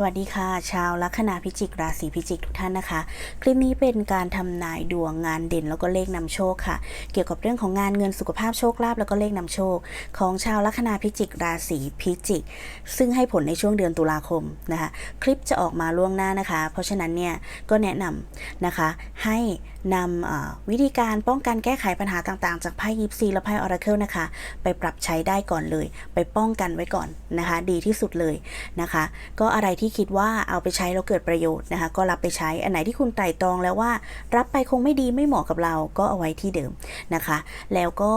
สวัสดีค่ะ ชาวลัคนาพิจิกราศีพิจิกทุกท่านนะคะ คลิปนี้เป็นการทำนายดวงงานเด่นแล้วก็เลขนำโชคค่ะ เกี่ยวกับเรื่องของงานเงินสุขภาพโชคลาภแล้วก็เลขนำโชค ของชาวลัคนาพิจิกราศีพิจิก ซึ่งให้ผลในช่วงเดือนตุลาคมนะคะ คลิปจะออกมาล่วงหน้านะคะ เพราะฉะนั้นเนี่ยก็แนะนำนะคะให้นำวิธีการป้องกันแก้ไขปัญหาต่างๆ จากไพ่ยิปซีและไพ่ออราเคิลนะคะ ไปปรับใช้ได้ก่อนเลย ไปป้องกันไว้ก่อนนะคะ ดีที่สุดเลยนะคะ ก็อะไรที่คิดว่าเอาไปใช้แล้วเกิดประโยชน์นะคะ ก็รับไปใช้อันไหนที่คุณไตร่ตรองแล้วว่า รับไปคงไม่ดีไม่เหมาะกับเราก็เอาไว้ที่เดิมนะคะ แล้วก็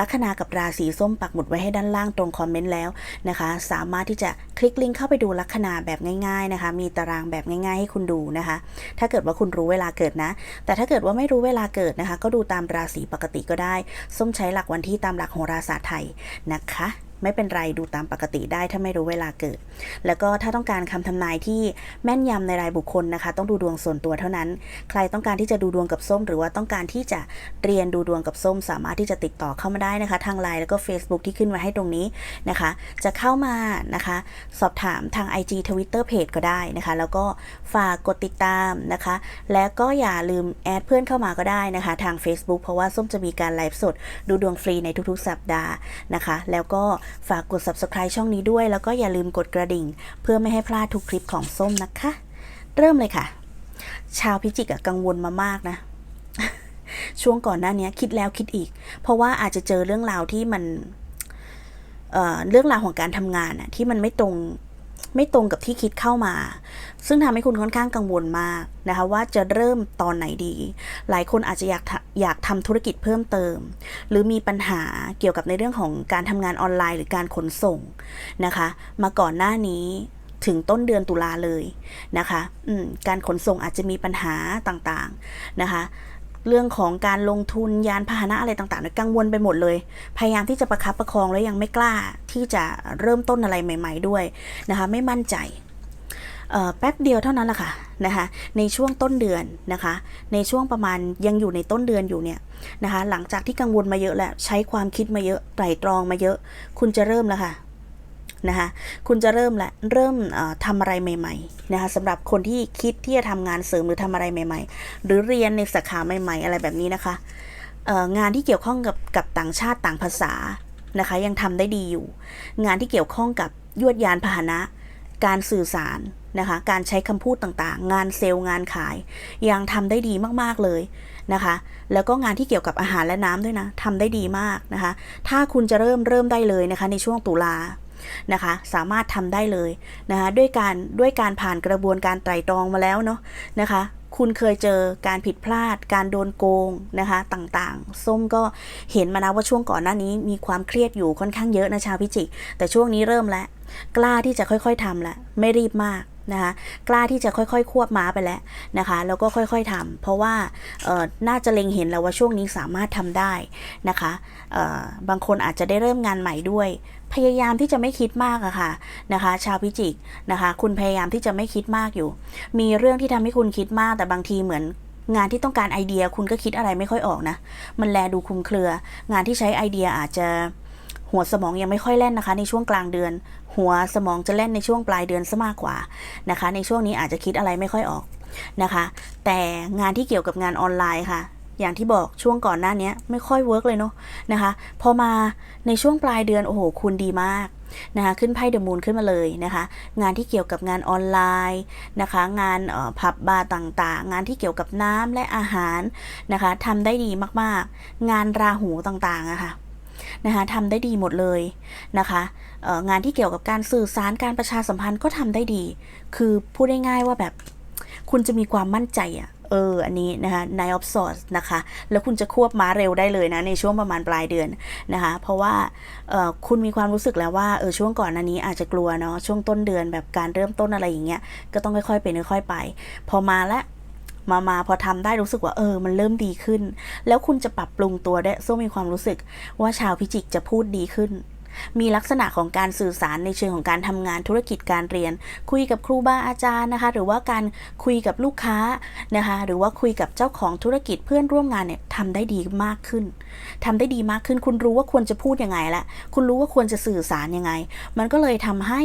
ลัคนากับราศีส้มปักหมุดไว้ให้ด้านล่างตรงคอมเมนต์แล้วนะคะ สามารถที่จะคลิกลิงก์เข้าไปดูลัคนาแบบง่าย ๆนะคะ มีตารางแบบง่าย ๆ ให้คุณดูนะคะ ถ้าเกิดว่าคุณรู้เวลาเกิดนะ แต่ถ้าเกิดว่าไม่รู้เวลาเกิดนะคะ ก็ดูตามราศีปกติก็ได้ ส้มใช้หลักวันที่ตามหลักโหราศาสตร์ไทยนะคะ ไม่เป็นไรดูตามปกติได้ถ้าไม่รู้เวลาเกิด แล้วก็ถ้าต้องการคำทำนายที่แม่นยำในรายบุคคลนะคะ ต้องดูดวงส่วนตัวเท่านั้น ใครต้องการที่จะดูดวงกับส้ม หรือว่าต้องการที่จะเรียนดูดวงกับส้ม สามารถที่จะติดต่อเข้ามาได้นะคะ ทางไลน์แล้วก็ Facebook ที่ขึ้นไว้ให้ตรงนี้นะคะ จะเข้ามานะคะ สอบถามทาง IG Twitter Page ก็ได้นะคะ แล้วก็ฝากกดติดตามนะคะ และก็อย่าลืมแอดเพื่อนเข้ามาก็ได้นะคะ ทาง Facebook เพราะว่าส้มจะมีการไลฟ์สดดูดวงฟรีในทุกๆ สัปดาห์นะคะ แล้วก็ฝากกด Subscribe ช่องนี้ด้วย แล้วก็อย่าลืมกดกระดิ่ง เพื่อไม่ให้พลาดทุกคลิปของส้มนะคะ เริ่มเลยค่ะ ชาวพิจิกกังวลมามากนะ ช่วงก่อนหน้านี้คิดแล้วคิดอีก เพราะว่าอาจจะเจอเรื่องราวที่มันเเรื่องราวของการทำงานอะที่มันไม่ตรง ไม่ตรงกับที่คิดเข้ามา ซึ่งทำให้คุณค่อนข้างกังวลมากนะคะว่าจะเริ่มตอนไหนดี หลายคนอาจจะอยากอยากทำธุรกิจเพิ่มเติม หรือมีปัญหาเกี่ยวกับในเรื่องของการทำงานออนไลน์หรือการขนส่งนะคะ มาก่อนหน้านี้ถึงต้นเดือนตุลาเลยนะคะการขนส่งอาจจะมีปัญหาต่างๆนะคะ เรื่องของการลงทุนยานพาหนะอะไรต่างๆเนี่ยกังวลไปหมดเลย พยายามที่จะประคับประคองแล้วยังไม่กล้าที่จะเริ่มต้นอะไรใหม่ ๆ ด้วยนะคะ ไม่มั่นใจแป๊บเดียวเท่านั้นแหละค่ะนะคะในช่วงต้นเดือนนะคะ ในช่วงประมาณยังอยู่ในต้นเดือนอยู่เนี่ยนะคะ หลังจากที่กังวลมาเยอะแล้วใช้ความคิดมาเยอะไตรตรองมาเยอะ คุณจะเริ่มแล้วค่ะ นะคะคุณจะเริ่มและเริ่มเอ่อทำอะไรใหม่ๆนะคะสำหรับคนที่คิดที่จะทำงานเสริมหรือทำอะไรใหม่ ๆ หรือเรียนในสาขาใหม่ ๆ อะไรแบบนี้นะคะงานที่เกี่ยวข้องกับกับต่างชาติต่างภาษานะคะ ยังทำได้ดีอยู่ งานที่เกี่ยวข้องกับยวดยานพาหนะ การสื่อสารนะคะ การใช้คำพูดต่างๆ งานเซลล์งานขาย ยังทำได้ดีมากๆเลยนะคะ แล้วก็งานที่เกี่ยวกับอาหารและน้ำด้วยนะทำได้ดีมากนะคะ ถ้าคุณจะเริ่มเริ่มได้เลยนะคะ ในช่วงตุลา นะคะ สามารถทำได้เลยนะคะด้วยการด้วยการผ่านกระบวนการไตร่ตรองมาแล้วเนาะนะคะคุณเคยเจอการผิดพลาด การโดนโกงนะคะต่างๆ ส้มก็เห็นมานะว่าช่วงก่อนหน้านี้มีความเครียดอยู่ค่อนข้างเยอะนะชาวพิจิก แต่ช่วงนี้เริ่มแล้ว กล้าที่จะค่อยๆทำแล้วไม่รีบมาก นะคะกล้าที่จะค่อยๆ ควบม้าไปแล้วนะคะ แล้วก็ค่อยๆทำเพราะว่าน่าจะเล็งเห็นแล้วว่าช่วงนี้สามารถทำได้นะคะบางคนอาจจะได้เริ่มงานใหม่ด้วย พยายามที่จะไม่คิดมากอะค่ะนะคะ ชาวพิจิกนะคะ คุณพยายามที่จะไม่คิดมากอยู่ มีเรื่องที่ทำให้คุณคิดมากแต่บางทีเหมือนงานที่ต้องการไอเดียคุณก็คิดอะไรไม่ค่อยออกนะ มันแลดูคลุมเครือ งานที่ใช้ไอเดียอาจจะ หัวสมองยังไม่ค่อยแล่นนะคะ ในช่วงกลางเดือน หัวสมองจะแล่นในช่วงปลายเดือนซะมากกว่านะคะ ในช่วงนี้อาจจะคิดอะไรไม่ค่อยออกนะคะ แต่งานที่เกี่ยวกับงานออนไลน์ค่ะ อย่างที่บอกช่วงก่อนหน้านี้ไม่ค่อยเวิร์กเลยเนาะนะคะ พอมาในช่วงปลายเดือนโอ้โหคุณดีมากนะคะขึ้นไพ่เดอะมูนขึ้นมาเลยนะคะ งานที่เกี่ยวกับงานออนไลน์นะคะ งานออผับบาร์ต่างๆ งานที่เกี่ยวกับน้ำและอาหารนะคะทำได้ดีมากๆ งานราหูต่างๆอะค่ะ นะคะทำได้ดีหมดเลยนะคะงานที่เกี่ยวกับการสื่อสารการประชาสัมพันธ์ก็ทำได้ดี คือพูดง่ายๆว่าแบบคุณจะมีความมั่นใจอะเออ อันนี้นะคะ Nine of Swords นะคะ แล้วคุณจะควบม้าเร็วได้เลยนะ ในช่วงประมาณปลายเดือนนะคะ เพราะว่าคุณมีความรู้สึกแล้วว่า เออ ช่วงก่อนอันนี้อาจจะกลัวเนาะ ช่วงต้นเดือนแบบการเริ่มต้นอะไรอย่างเงี้ย ก็ต้องค่อยๆเป็นค่อยๆไป พอมาแล้ว มามาพอทำได้รู้สึกว่าเออ มันเริ่มดีขึ้น แล้วคุณจะปรับปรุงตัวได้ส้มมีความรู้สึกว่าชาวพิจิกจะพูดดีขึ้น มีลักษณะของการสื่อสารในเชิงของการทำงานธุรกิจการเรียน คุยกับครูบาอาจารย์นะคะ หรือว่าการคุยกับลูกค้านะคะ หรือว่าคุยกับเจ้าของธุรกิจเพื่อนร่วมงานเนี่ยทำได้ดีมากขึ้นทำได้ดีมากขึ้น คุณรู้ว่าควรจะพูดยังไงละคุณรู้ว่าควรจะสื่อสารยังไง มันก็เลยทำให้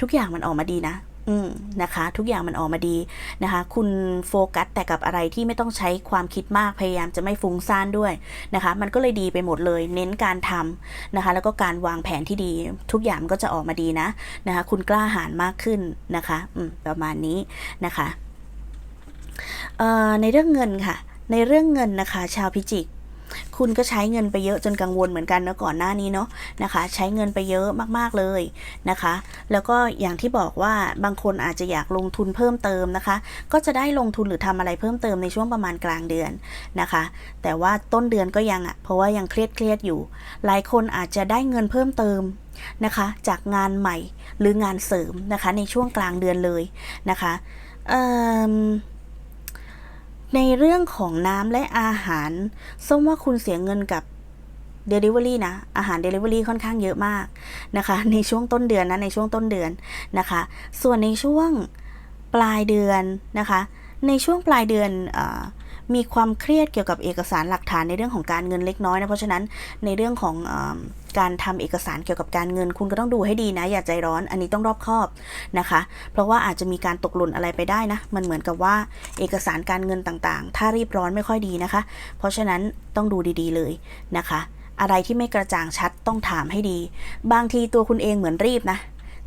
ทุกอย่างมันออกมาดีนะ อืมนะคะ ทุกอย่างมันออกมาดีนะคะ คุณโฟกัสแต่กับอะไรที่ไม่ต้องใช้ความคิดมากพยายามจะไม่ฟุ้งซ่านด้วยนะคะ มันก็เลยดีไปหมดเลย เน้นการทำนะคะ แล้วก็การวางแผนที่ดี ทุกอย่างก็จะออกมาดีนะนะคะ คุณกล้าหาญมากขึ้นนะคะอืมประมาณนี้นะคะในเรื่องเงินค่ะ ในเรื่องเงินนะคะ ชาวพิจิก คุณก็ใช้เงินไปเยอะจนกังวลเหมือนกันนะก่อนหน้านี้เนาะนะคะ ใช้เงินไปเยอะมากๆเลยนะคะ แล้วก็อย่างที่บอกว่าบางคนอาจจะอยากลงทุนเพิ่มเติมนะคะ ก็จะได้ลงทุนหรือทำอะไรเพิ่มเติมในช่วงประมาณกลางเดือนนะคะ แต่ว่าต้นเดือนก็ยังอะ่ะเพราะว่ายังเครียดเครียดๆอยู่ หลายคนอาจจะได้เงินเพิ่มเติมนะคะจากงานใหม่หรืองานเสริมนะคะในช่วงกลางเดือนเลยนะคะเอิ่ม ในเรื่องของน้ำและอาหารส้มว่าคุณเสียเงินกับ Delivery นะ อาหาร Delivery ค่อนข้างเยอะมากนะคะ ในช่วงต้นเดือนนะในช่วงต้นเดือนนะคะ ส่วนในช่วงปลายเดือนนะคะ ในช่วงปลายเดือนอ มีความเครียดเกี่ยวกับเอกสารหลักฐานในเรื่องของการเงินเล็กน้อยนะ เพราะฉะนั้นในเรื่องของอการทำเอกสารเกี่ยวกับการเงิน คุณก็ต้องดูให้ดีนะ อย่าใจร้อน อันนี้ต้องรอบคอบนะคะ เพราะว่าอาจจะมีการตกหล่นอะไรไปได้นะ มันเหมือนกับว่าเอกสารการเงินต่างๆ ถ้ารีบร้อนไม่ค่อยดีนะคะ เพราะฉะนั้นต้องดูดีๆเลยนะคะ อะไรที่ไม่กระจ่างชัดต้องถามให้ดี บางทีตัวคุณเองเหมือนรีบนะ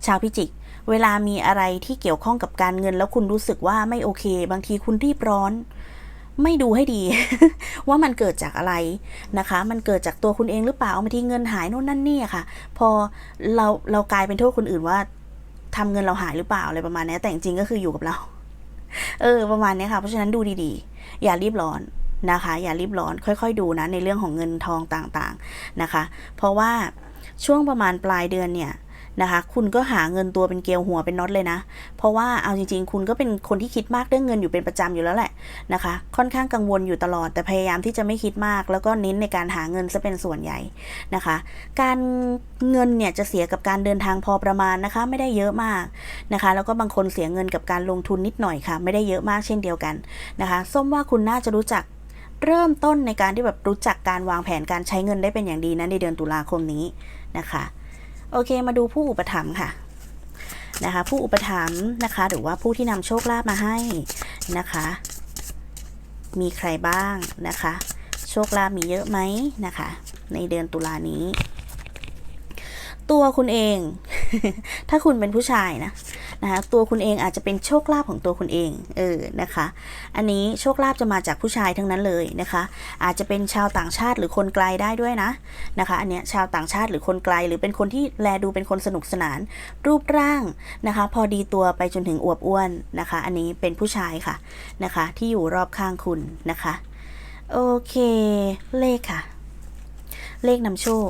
ชาวพิจิก เวลามีอะไรที่เกี่ยวข้องกับการเงิน แล้วคุณรู้สึกว่าไม่โอเค บางทีคุณรีบร้อน ไม่ดูให้ดี ว่ามันเกิดจากอะไรนะคะ มันเกิดจากตัวคุณเองหรือเปล่าบางทีเงินหายโน่นนั่นนี่ค่ะ พอเราเรากลายเป็นโทษคนอื่นว่าทำเงินเราหายหรือเปล่าอะไรประมาณนี้แต่จริงก็คืออยู่กับเรา เออ ประมาณนี้ค่ะ เพราะฉะนั้นดูดีๆ อย่ารีบร้อนนะคะ อย่ารีบร้อนค่อย ๆ ดูนะในเรื่องของเงินทองต่างๆนะคะ เพราะว่าช่วงประมาณปลายเดือนเนี่ย นะคะ คุณก็หาเงินตัวเป็นเกลียวหัวเป็นน็อตเลยนะ เพราะว่าเอาจริง ๆ คุณก็เป็นคนที่คิดมากเรื่องเงินอยู่เป็นประจำอยู่แล้วแหละนะคะ ค่อนข้างกังวลอยู่ตลอด แต่พยายามที่จะไม่คิดมาก แล้วก็เน้นในการหาเงินซะเป็นส่วนใหญ่นะคะ การเงินเนี่ยจะเสียกับการเดินทางพอประมาณนะคะ ไม่ได้เยอะมากนะคะ แล้วก็บางคนเสียเงินกับการลงทุนนิดหน่อยค่ะ ไม่ได้เยอะมากเช่นเดียวกันนะคะส้มว่าคุณน่าจะรู้จักเริ่มต้นในการที่แบบรู้จักการวางแผนการใช้เงินได้เป็นอย่างดีนะในเดือนตุลาคมนี้นะคะ โอเคมาดูผู้อุปถัมภ์ค่ะนะคะผู้อุปถัมภ์นะคะหรือว่าผู้ที่นำโชคลาภมาให้นะคะ มีใครบ้างนะคะ โชคลาภมีเยอะไหมนะคะ ในเดือนตุลานี้ ตัวคุณเอง ถ้าคุณเป็นผู้ชายนะนะคะตัวคุณเองอาจจะเป็นโชคลาภของตัวคุณเองเออนะคะ อันนี้โชคลาภจะมาจากผู้ชายทั้งนั้นเลยนะคะ อาจจะเป็นชาวต่างชาติหรือคนไกลได้ด้วยนะนะคะ อันเนี้ยชาวต่างชาติหรือคนไกล หรือเป็นคนที่แลดูเป็นคนสนุกสนาน รูปร่างนะคะ พอดีตัวไปจนถึงอวบอ้วนนะคะ อันนี้เป็นผู้ชายค่ะนะคะ ที่อยู่รอบข้างคุณนะคะโอเค เลขค่ะ เลขนำโชค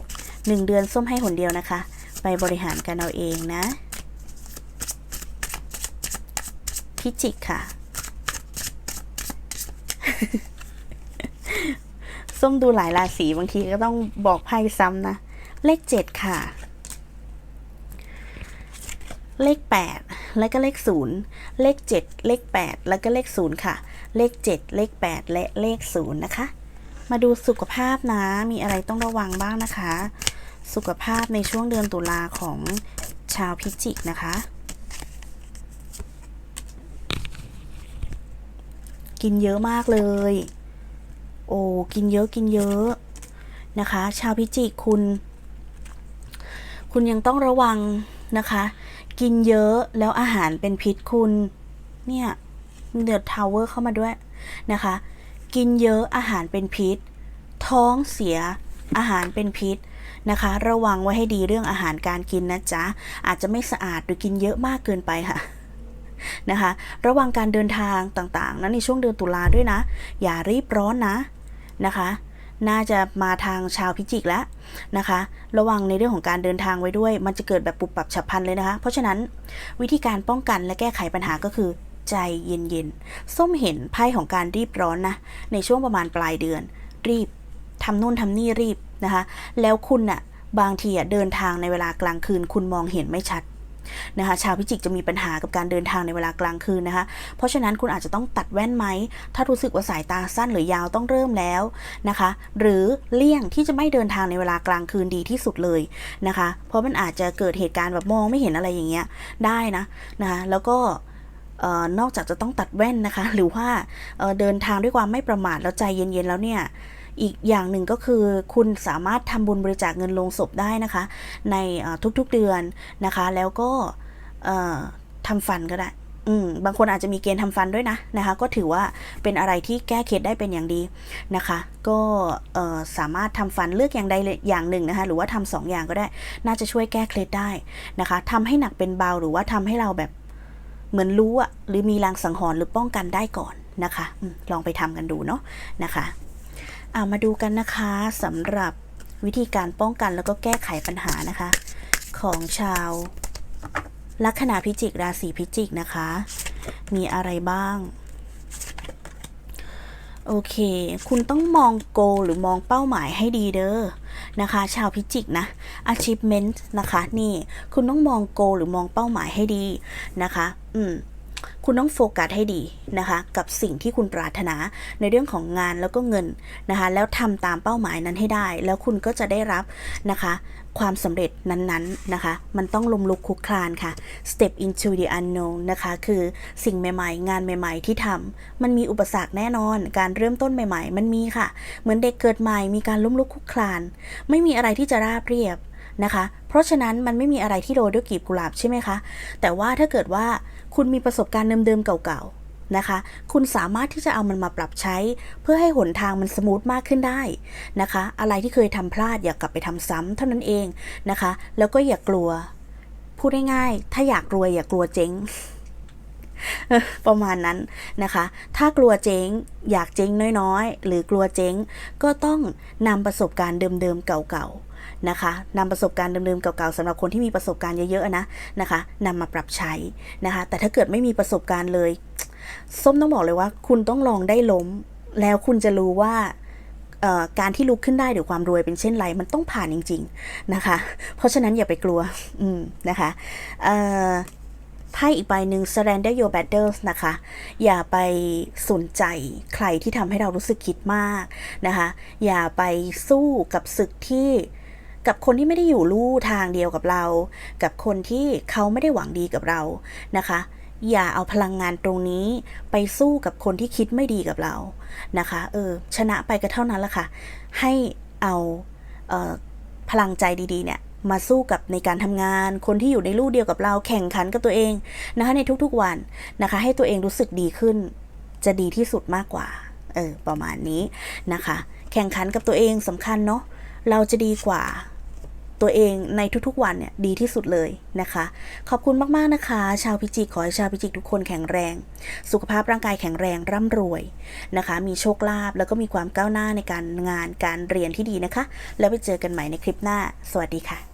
หนึ่งเดือนส้มให้หนเดียวนะคะ ไปบริหารกันเอาเองนะ พิจิกค่ะ ส้มดูหลายราศีบางทีก็ต้องบอกไพ่ซ้ำนะ เลขเจ็ดค่ะ เลขแปดแล้วก็เลขศูนย์เลขเจ็ดเลขแปดแล้วก็เลขศูนย์ค่ะ เลขเจ็ดเลขแปดและเลขศูนย์นะคะ มาดูสุขภาพนะ มีอะไรต้องระวังบ้างนะคะ สุขภาพในช่วงเดือนตุลาของชาวพิจิกนะคะ กินเยอะมากเลย โอ้กินเยอะกินเยอะนะคะ ชาวพิจิกคุณ คุณยังต้องระวังนะคะ กินเยอะแล้วอาหารเป็นพิษคุณ เนี่ยเดือดทาวเวอร์เข้ามาด้วยนะคะ กินเยอะอาหารเป็นพิษ ท้องเสียอาหารเป็นพิษ นะคะ ระวังไว้ให้ดีเรื่องอาหารการกินนะจ๊ะ อาจจะไม่สะอาดหรือกินเยอะมากเกินไปค่ะนะคะ ระวังการเดินทางต่างๆนั้นในช่วงเดือนตุลาด้วยนะ อย่ารีบร้อนนะนะคะ น่าจะมาทางชาวพิจิกแล้วนะคะ ระวังในเรื่องของการเดินทางไว้ด้วย มันจะเกิดแบบปุบปับฉับพลันเลยนะคะ เพราะฉะนั้นวิธีการป้องกันและแก้ไขปัญหาก็คือใจเย็นๆ ส้มเห็นไพ่ของการรีบร้อนนะ ในช่วงประมาณปลายเดือน รีบทำนู่นทำนี่รีบ นะคะ แล้วคุณน่ะบางทีอะเดินทางในเวลากลางคืน คุณมองเห็นไม่ชัดนะคะ ชาวพิจิกจะมีปัญหากับการเดินทางในเวลากลางคืนนะคะ เพราะฉะนั้นคุณอาจจะต้องตัดแว่นไหม ถ้ารู้สึกว่าสายตาสั้นหรือยาวต้องเริ่มแล้วนะคะ หรือเลี่ยงที่จะไม่เดินทางในเวลากลางคืนดีที่สุดเลยนะคะ เพราะมันอาจจะเกิดเหตุการณ์แบบมองไม่เห็นอะไรอย่างเงี้ยได้นะนะคะแล้วก็ออนอกจากจะต้องตัดแว่นนะคะ หรือว่าเเดินทางด้วยความไม่ประมาทแล้วใจเย็นๆแล้วเนี่ย อีกอย่างหนึ่งก็คือคุณสามารถทำบุญบริจาคเงินลงศพได้นะคะ ในทุกๆเดือนนะคะ แล้วก็เอ่อทำฟันก็ได้อืบางคนอาจจะมีเกณฑ์ทำฟันด้วยนะนะคะ ก็ถือว่าเป็นอะไรที่แก้เคล็ดได้เป็นอย่างดีนะคะ ก็สามารถทำฟันเลือกอย่างใดอย่างหนึ่งนะคะ หรือว่าทำสองอย่างก็ได้ น่าจะช่วยแก้เคล็ดได้นะคะทำให้หนักเป็นเบาหรือว่าทำให้เราแบบเหมือนรู้อะหรือมีลางสังหรณ์หรือป้องกันได้ก่อนนะคะอลองไปทำกันดูเนาะนะคะามาดูกันนะคะสำหรับวิธีการป้องกันแล้วก็แก้ไขปัญหานะคะ ของชาวลัคนาพิจิกราศีพิจิกนะคะ มีอะไรบ้าง โอเค คุณต้องมองโก หรือมองเป้าหมายให้ดีเด้อนะคะ ชาวพิจิกนะ achievement นะคะ นี่ คุณต้องมองโก หรือมองเป้าหมายให้ดีนะคะ อืม คุณต้องโฟกัสให้ดีนะคะ กับสิ่งที่คุณปรารถนาในเรื่องของงานแล้วก็เงินนะคะ แล้วทำตามเป้าหมายนั้นให้ได้ แล้วคุณก็จะได้รับนะคะ ความสำเร็จนั้นๆนะคะ มันต้องลมลุกคลุกคลานค่ะ step into the unknown นะคะ คือสิ่งใหม่ๆ งานใหม่ ๆ ที่ทำมันมีอุปสรรคแน่นอน การเริ่มต้นใหม่ๆ มันมีค่ะ เหมือนเด็กเกิดใหม่มีการล้มลุกคลุกคลาน ไม่มีอะไรที่จะราบเรียบนะคะ เพราะฉะนั้นมันไม่มีอะไรที่โรยด้วยกลีบกุหลาบใช่ไหมคะ แต่ว่าถ้าเกิดว่า คุณมีประสบการณ์เดิมๆเก่าๆนะคะ คุณสามารถที่จะเอามันมาปรับใช้ เพื่อให้หนทางมันสมูทมากขึ้นได้นะคะ อะไรที่เคยทำพลาดอย่ากกลับไปทำซ้ำเท่านั้นเองนะคะ แล้วก็อย่ากลัว พูดง่ายๆถ้าอยากรวยอย่ากลัวเจ๊งประมาณนั้นนะคะ ถ้ากลัวเจ๊ง อยากเจ๊งน้อยๆ หรือกลัวเจ๊ง ก็ต้องนำประสบการณ์เดิมๆเก่าๆ นะคะนำประสบการณ์เดิมๆเก่าๆสำหรับคนที่มีประสบการณ์เยอะๆนะนะคะนำมาปรับใช้นะคะ แต่ถ้าเกิดไม่มีประสบการณ์เลย ส้มต้องบอกเลยว่า คุณต้องลองได้ล้ม แล้วคุณจะรู้ว่าการที่ลุกขึ้นได้หรือความรวยเป็นเช่นไรมันต้องผ่านจริง ๆนะคะ เพราะฉะนั้นอย่าไปกลัวอืมนะคะไพ่อีกใบหนึ่ง surrender your battles นะคะ อย่าไปสนใจใครที่ทำให้เรารู้สึกคิดมากนะคะ อย่าไปสู้กับศึกที่ กับคนที่ไม่ได้อยู่ลู่ทางเดียวกับเรา กับคนที่เขาไม่ได้หวังดีกับเรานะคะ อย่าเอาพลังงานตรงนี้ไปสู้กับคนที่คิดไม่ดีกับเรานะคะ เออ ชนะไปก็เท่านั้นละค่ะ ให้เอาเออพลังใจดีๆ เนี่ยมาสู้กับในการทำงาน คนที่อยู่ในลู่เดียวกับเราแข่งขันกับตัวเองนะคะในทุกๆวันนะคะ ให้ตัวเองรู้สึกดีขึ้น จะดีที่สุดมากกว่า เออประมาณนี้นะคะ แข่งขันกับตัวเองสำคัญเนาะเราจะดีกว่า ตัวเองในทุกๆวันเนี่ยดีที่สุดเลยนะคะ ขอบคุณมากๆนะคะ ชาวพิจิกขอให้ชาวพิจิกทุกคนแข็งแรง สุขภาพร่างกายแข็งแรงร่ำรวยนะคะ มีโชคลาภแล้วก็มีความก้าวหน้าในการงานการเรียนที่ดีนะคะ แล้วไปเจอกันใหม่ในคลิปหน้า สวัสดีค่ะ